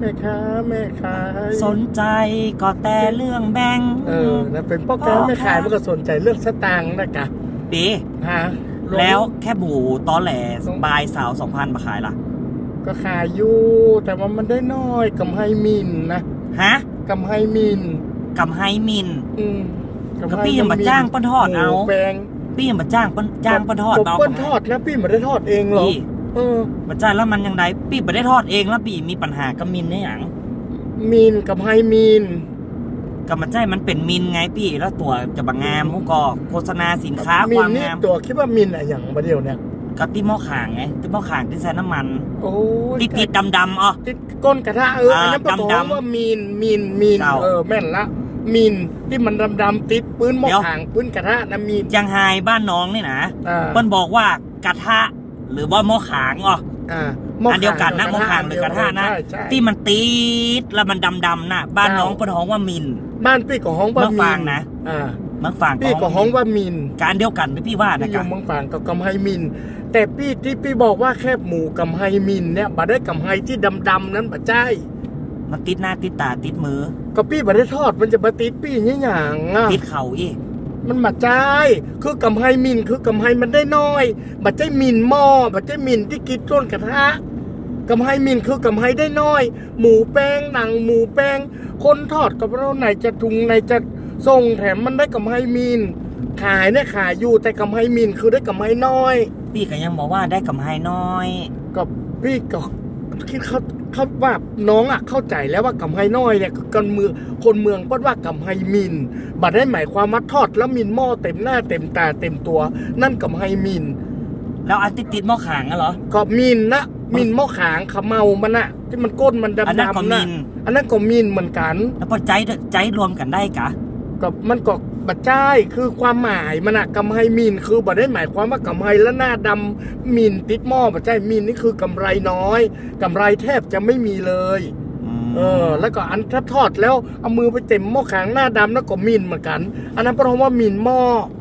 แม่ค้าแม่ขายสนใจก็แต่เรื่องแบ่งเออนะเป็นพ่อค้าแม่ขายมันก็สนใจเรื่องสตางค์นะกะปีฮะแล้วแค่บูตอแหลบายสาวสองพันมาขายล่ะ ก็ขายอยู่แต่ว่ามันได้น้อยกำไฮมินนะฮะกำไฮมินกำไฮมินอืมก็พี่ยังมาจ้างป้นทอดเอาหมูแปลงพี่ยังมาจ้างปนจ้างปนทอดผมเบาเปิ้ลทอดนะพี่ไม่ได้ทอดเองหรอกพี่ เออมาจ้างแล้วมันยังไงพี่ไม่ได้ทอดเองแล้วพี่มีปัญหากับมินเนี่ยอย่างมินกับไฮมินกับมันใช่มันเป็นมินไงพี่แล้วตัวจะบางงามมุกก็โฆษณาสินค้ามิคนวามนี่งามตัวคิดว่ามินอะไรอย่างมาเดียวเนี่ยกับที่หม้อข่างไงที่หม้อข่างที่ใส่น้ำมันโอ้ยติดติดดำดำๆอ๋อติดก้นกระทะเอออ่าอันนั้นปะโถดำๆว่ามินมินมินเจ้าเออแม่นละมินที่มันดำๆติดปืนหมอเดี๋ยวขางปืนกระทะนะมินยังไฮบ้านน้องนี่นะอ่าเปิ้นบอกว่ากระทะ หรือว่าหม้อขางอ๋ออ่าอันเดียวกันนะหม้อขางหรือกระทะนะใช่ใช่ที่มันติดแล้วมันดำดำๆน่ะบ้านน้องเปิ้นฮ้องว่ามิน บ้านพี่ของห้องว่าเมืองมิฟางนนะอ่าเมืองฝางพี่ของห้องว่ามิน การเดียวกันไหมพี่ว่านะพี่อยู่กะเมืองฝางกับกำไฮมิน แต่พี่ที่พี่บอกว่าแคบหมูกำไฮมินเนี่ยบ่ได้กำไฮที่ดำๆนั้นบ่ใช่มันติดหน้าติดตาติดมือ ก็พี่บ่ได้ทอดมันจะมาติดพี่เนี่ยอย่างอะติดเข่าอีก มันมาใจายคือกำไฮมินคือกำไฮมันได้น้อยบัดใจมินหม้อบัดใจมินที่กินต้นกระทะกำไฮมินคือกำไฮได้น้อย หมูแป้งหนังหมูแป้ง คนทอดกับเราไหนจะทุงไหนจะส่งแถมมันได้กำไฮมินขายเนี่ยขายอยู่แต่กำไฮมินคือได้กำไฮน้อย พี่ก็ยังบอกว่าได้กำไรน้อยก็พี่ก็ คิดเขาเขาว่าน้องอะเข้าใจแล้วว่ากำไฮน้อยเนี่ยคือคนเมืองคนเมืองเพิ่นว่ากำไฮมิน บัดได้หมายความว่าทอดแล้วมินหม้อเต็มหน้าเต็มตาเต็มตัว นั่นกำไฮมิน แล้วอันติดติดหม้อขางอะเหรอ ก็มินนะมินหม้อขางขะเมามันอะที่มันก้นมันดำอันนั้นก็ๆมินะนอันนั้นก็มินเหมือนกัน แล้วพอใจใจรวมกันได้กะก็มันก็ บัดจ้ายคือความหมายมันอะกำไฮมินคือบัดได้หมายความว่ากำไฮแล้วหน้าดำมินติดหม้อบัดจ้ายมินนี่คือกำไรน้อยกำไรแทบจะไม่มีเลยมเออแล้วก็อันถ้าทอดแล้วเอามือไปเต็มหม้อขางหน้าดำแล้วก็มินเหมือนกัน อันนั้นเพราะว่ามินหม้อ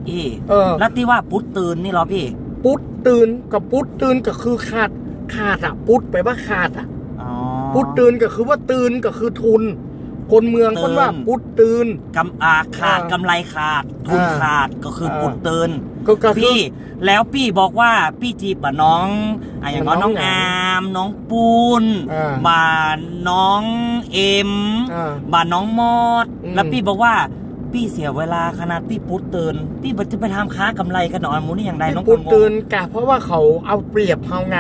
อีเออแล้วที่ว่าปุ๊ดตื่นนี่เหรอพี่ ปุ๊ดตื่นกับปุ๊ดตื่นก็คือขาดขาดอะปุ๊ดไปลว่าขาดอะอ๋อปุ๊ดตื่นก็คือว่าตื่นก็คือทุน คนเมืองตื่นคนว่าปุ๊ดตื่นกำอาขาดอ่ากำไรขาด ทุนอ่าขาดก็คืออาปุ๊ดตื่นก็ก็คือพี่แล้วพี่บอกว่าพี่จีบกับน้องอะอย่างน้อยน้น้อองงไหนอามน้องปูนอ่าบาน้องเอ็มอ่าบาน้องมอดอืมแล้วพี่บอกว่าพี่เสียเวลาขนาดพี่ปุ๊ดตื่นพี่จะไปทำค้ากำไรกันหนอนมูนี่อย่างไรน้องปุ๊ดกำงตื่นกะเพราะว่าเขาเอาเปรียบเขาไง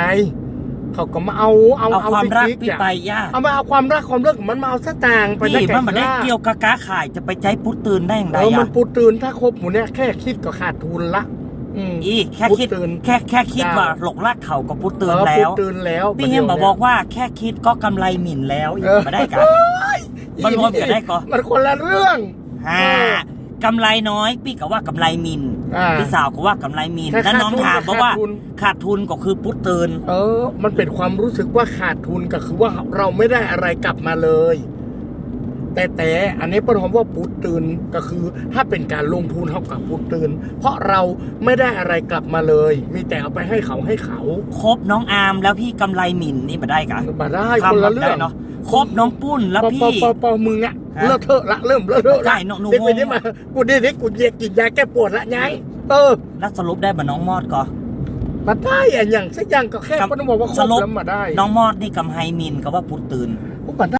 เขาก็มาเอาเอาเอาความรักติ๊พี่อะไปย่าเอามาเอาความรักความเลิกมันมาเอาสตางค์ไปพี่แก่มันไม่ได้ล่าเกี่ยวกับก้าขายจะไปใจปุ๊ดตื่นได้อย่างไรเออมัอะนปุ๊ดตื่นถ้าครบหมูเนี่ยแค่คิดก็ขาดทุนละอืมอีแค่คิดปุ๊ตื่นแค่แค่คิดจ้าว่าหลกลากเขาก็ปุ๊ดตื่นเออแล้ปุ๊วดตื่นแล้วพี่ยังบอกบอกว่าแค่คิดก็กำไรหมิ่นแล้วอย่ามาได้กันมันรวมกันได้ก่อนมันคนละเรื่องฮ่า กำไรน้อยพี่ก็ว่ากำไรหมินอ่าพี่สาวก็ว่ากำไรหมินแค่แล้วน้องขาดทุนถามกับบอกว่าขาดทุน ขาดทุนก็คือปุ๊ดตื่นเออ มันเป็นความรู้สึกว่าขาดทุนก็คือว่าเราไม่ได้อะไรกลับมาเลย แต่แต่อันนี้เป็นคำว่าปูดตื่นก็คือ ถ้าเป็นการลงทุนเท่ากับปูดตื่นเพราะเราไม่ได้อะไรกลับมาเลย มีแต่เอาไปให้เขาให้เขาครบน้องอาร์มแล้วพี่กำไรหมินนี่มาได้กันมาได้คนละเรื่องเนาะครบน้องปุ้นแล้วปอพี่ปอปอปอมึงอะฮะ เลิกเถอะละเริ่มเลิกเถอะใช่ละหนูหนูเด็กไปงงนี่มากูเด็กเด็กกูเยียกินยาแก้ปวดละยังเออแล้วสรุปได้มาน้องมอดก็มาได้อะอย่างสักอย่างก็แค่ครับก็ต้องบอกว่าครสบรุปแล้วมาได้ น้องมอดนี่กำไรหมินก็ว่าปุ๊ดตื่นอุ๊ยมาได้